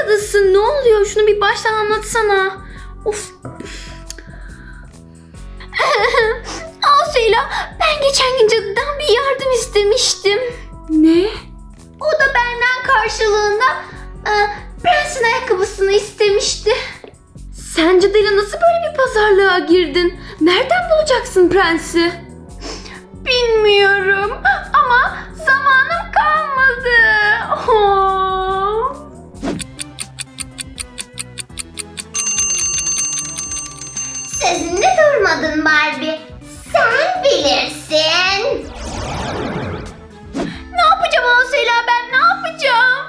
cadısı? Ne oluyor? Şunu bir baştan anlatsana. Of. Asıyla ben geçen gün cadıdan bir yardım istemiştim. Ne? O da benden karşılığında e, prensin ayakkabısını istemişti. Sen cadıyla nasıl böyle bir pazarlığa girdin? Nereden bulacaksın prensi? Bilmiyorum ama zamanım kalmadı. Oh. Sözünde durmadın Barbie. Sen bilirsin. Ne yapacağım Asela ben ne yapacağım?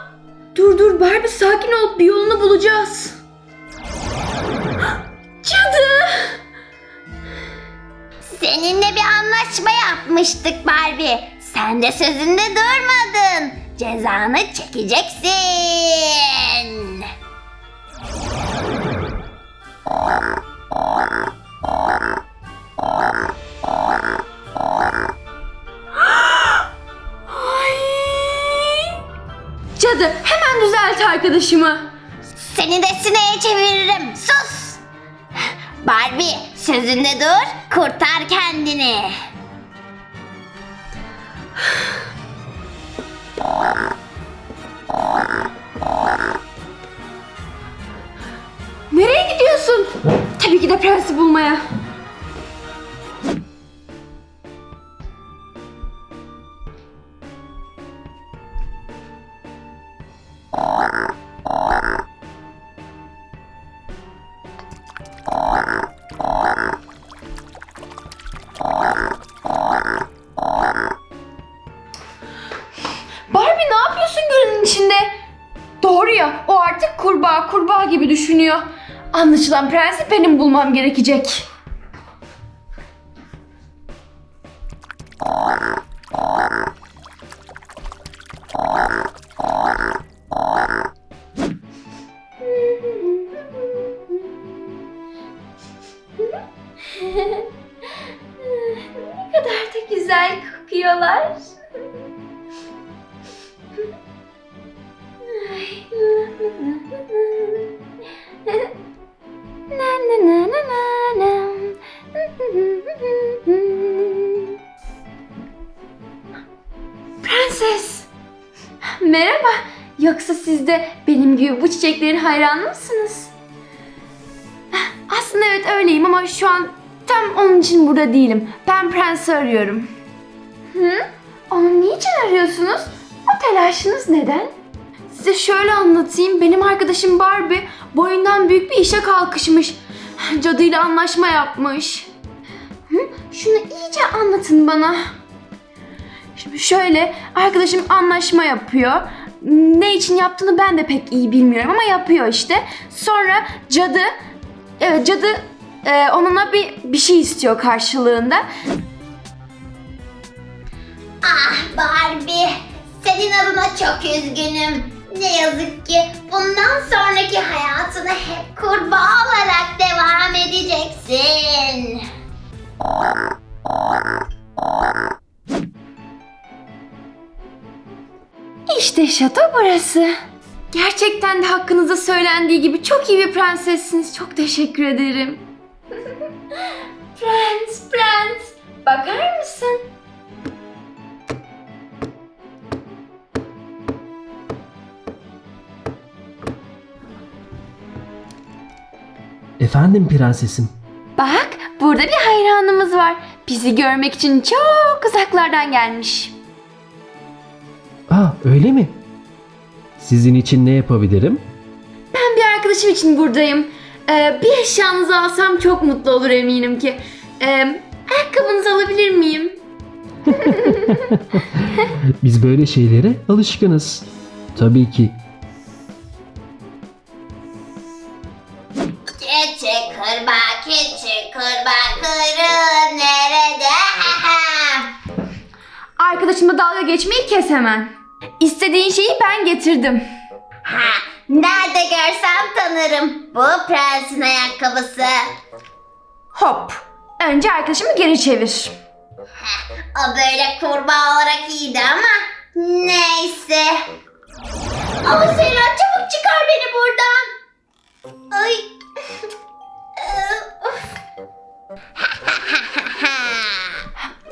Dur dur Barbie sakin ol bir yolunu bulacağız. Cadı! Seninle bir anlaşma yapmıştık Barbie. Sen de sözünde durmadın. Cezanı çekeceksin. düzelt arkadaşımı. Seni de sineye çeviririm. Sus. Barbie sözünde dur. Kurtar kendini. Nereye gidiyorsun? Tabii ki de prensi bulmaya. Barbie ne yapıyorsun gölün içinde? Doğru ya, o artık kurbağa, kurbağa gibi düşünüyor. Anlaşılan prensi benim bulmam gerekecek. ne kadar da güzel kokuyorlar. Prenses. Merhaba. Yoksa siz de benim gibi bu çiçeklerin hayranı mısınız? Aslında evet öyleyim ama şu an tam onun için burada değilim. Ben prensi arıyorum. Hı? Onu niçin arıyorsunuz? O telaşınız neden? Size şöyle anlatayım. Benim arkadaşım Barbie boyundan büyük bir işe kalkışmış. Cadıyla anlaşma yapmış. Hı? Şunu iyice anlatın bana. Şimdi şöyle arkadaşım anlaşma yapıyor. Ne için yaptığını ben de pek iyi bilmiyorum ama yapıyor işte. Sonra cadı, evet cadı e, onunla bir bir şey istiyor karşılığında. Ah Barbie, senin adına çok üzgünüm. Ne yazık ki bundan sonraki hayatına hep kurbağa olarak devam edeceksin. İşte şato burası. Gerçekten de hakkınızda söylendiği gibi çok iyi bir prensessiniz. Çok teşekkür ederim. prens, prens. Bakar mısın? Efendim prensesim. Bak, burada bir hayranımız var. Bizi görmek için çok uzaklardan gelmiş. Aa öyle mi? Sizin için ne yapabilirim? Ben bir arkadaşım için buradayım. Ee, bir eşyanızı alsam çok mutlu olur eminim ki. Ee, ayakkabınızı alabilir miyim? Biz böyle şeylere alışkınız. Tabii ki. Küçük kurbağa, küçük kurbağa kuyruğun nerede? Arkadaşımla dalga geçmeyi kes hemen. İstediğin şeyi ben getirdim. Ha, nerede görsem tanırım. Bu prensin ayakkabısı. Hop. Önce arkadaşımı geri çevir. O böyle kurbağa olarak iyiydi ama neyse. Ama Seyran çabuk çıkar beni buradan.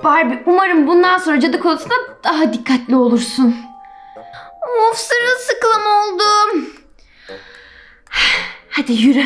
Barbie umarım bundan sonra cadı konusunda daha dikkatli olursun. Of sırılsıklam oldum. Hadi yürü.